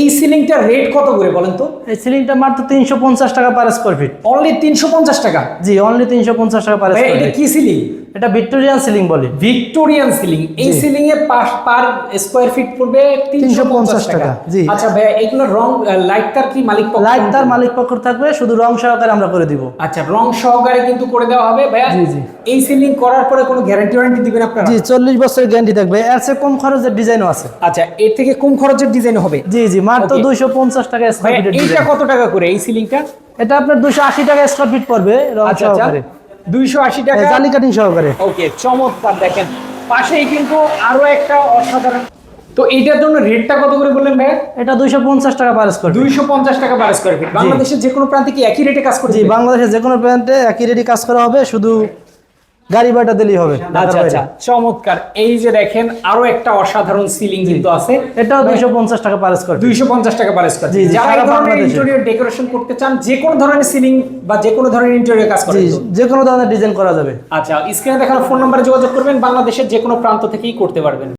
এই সিলিংটার রেট কত করে বলেন তো? এই সিলিংটা মাত্র তিনশো পঞ্চাশ টাকা পার স্কোয়ার ফিট অনলি তিনশো পঞ্চাশ টাকা? জি অনলি তিনশো পঞ্চাশ টাকা পার স্কোয়ার এটা ফিট কি সিলিং? এটা ভিক্টোরিয়ান সিলিং বলি। ভিক্টোরিয়ান সিলিং এই সিলিং এ পার স্কোয়ার ফিট পড়বে 350 টাকা। জি। আচ্ছা ভাইয়া এগুলো রং লাইট তার কি মালিক পক্ষ? লাইট তার মালিক পক্ষ থাকবে শুধু রং সহকারে আমরা করে দিব। আচ্ছা রং সহকারে কিন্তু করে দেওয়া হবে ভাইয়া। জি, জি। এই সিলিং করার পরে কোনো গ্যারান্টি ওয়ারেন্টি দিবেন আপনারা? জি চল্লিশ বছরের গ্যারান্টি থাকবে। এর চেয়ে কম খরচের ডিজাইনও আছে। আচ্ছা এর থেকে কম খরচের ডিজাইন হবে? জি জি মাত্র Okay. দুইশো পঞ্চাশ টাকা স্কোয়ার ফিটের এইটা কত টাকা করে এই সিলিংটা এটা আপনার দুশো আশি টাকা স্কোয়ার ফিট পড়বে রং আচ্ছা আচ্ছা। সহকারে। দুইশো আশি টাকা। জালি কাটিং সহকারে। ওকে চমৎকার দেখেন। পাশেই কিন্তু আরও একটা অসাধারণ তো এটার জন্য রেটটা কত করে বললেন ভাই এটা দুইশো পঞ্চাশ টাকা পার স্কোয়ার দুইশো পঞ্চাশ টাকা পার স্কোয়ার ফিট বাংলাদেশের যে কোনো প্রান্তে কি একই রেটে কাজ করে জি দিবে? বাংলাদেশের যে কোনো প্রান্তে একই রেটে কাজ করা হবে শুধু গাড়ি ভাড়া দিলেই হবে আচ্ছা আচ্ছা চমৎকার। এই যে দেখেন আরও একটা অসাধারণ সিলিং কিন্তু আছে। এটাও দুইশো পঞ্চাশ টাকা পার স্কোয়ার দুইশো পঞ্চাশ টাকা পার স্কোয়ার যারা এই ধরনের। ইন্টেরিয়র ডেকোরেশন করতে চান যে কোনো ধরনের সিলিং বা যে কোনো ধরনের ইন্টেরিয়র কাজ করে? যে কোনো ধরনের ডিজাইন করা যাবে। আচ্ছা স্ক্রিনে দেখানো ফোন নাম্বারে যোগাযোগ করবেন বাংলাদেশের যে কোনো প্রান্ত থেকেই করতে পারবেন।